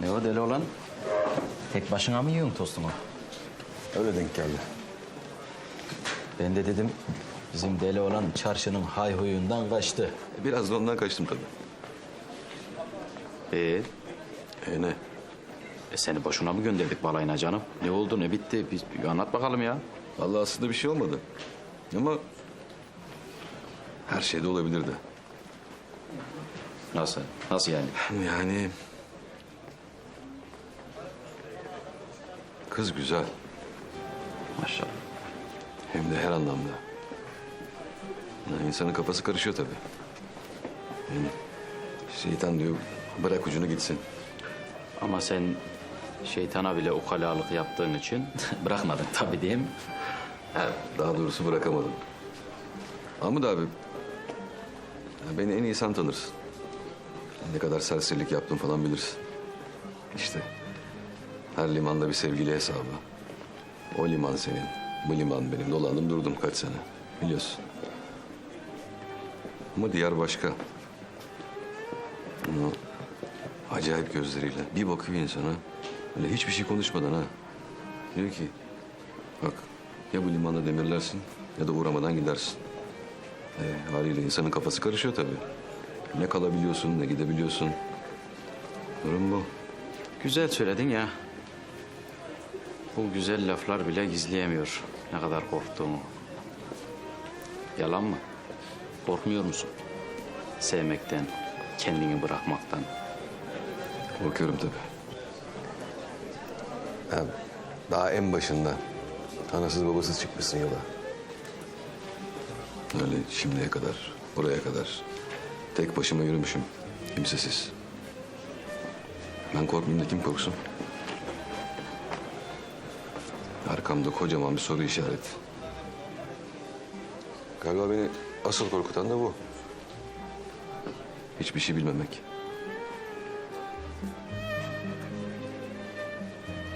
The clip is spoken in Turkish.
Ne o deli olan? Tek başına mı yiyorsun tostunu? Öyle denk geldi. Ben de dedim bizim deli olan çarşının hayhuyundan kaçtı. Biraz da ondan kaçtım tabii. Ee, E ne? e seni boşuna mı gönderdik balayına canım? Ne oldu ne bitti? Bir, bir anlat bakalım ya. Vallahi aslında bir şey olmadı. Ama her şey de olabilirdi. Nasıl? Nasıl yani? Yani kız güzel Maşallah. hem de her anlamda. Yani insanın kafası karışıyor tabii. Yani şeytan diyor bırak ucunu gitsin. Ama sen şeytana bile ukalalık yaptığın için bırakmadın tabii değil mi? Evet, daha doğrusu bırakamadım. Mahmut abi, ya beni en iyi sen tanırsın. Ne kadar serserilik yaptım falan bilirsin. İşte her limanda bir sevgili hesabı. O liman senin, bu liman benim. Dolandım durdum kaç sene, biliyorsun. Ama diğer başka. Onu acayip gözleriyle bir bakıyor insana. Öyle hiçbir şey konuşmadan ha. Diyor ki Bak ya bu limanda demirlersin ya da uğramadan gidersin. E, haliyle insanın kafası karışıyor tabii. Ne kalabiliyorsun ne gidebiliyorsun. Durum bu. Güzel söyledin ya. Bu güzel laflar bile gizleyemiyor ne kadar korktuğumu. Yalan mı? Korkmuyor musun? Sevmekten, kendini bırakmaktan. Bakıyorum tabii. Ya, daha en başında anasız babasız çıkmışsın yola. Öyle şimdiye kadar, oraya kadar. Tek başıma yürümüşüm, kimsesiz. Ben korkmayayım da kim korksun? Arkamda kocaman bir soru işareti. Galiba beni asıl korkutan da bu. Hiçbir şey bilmemek.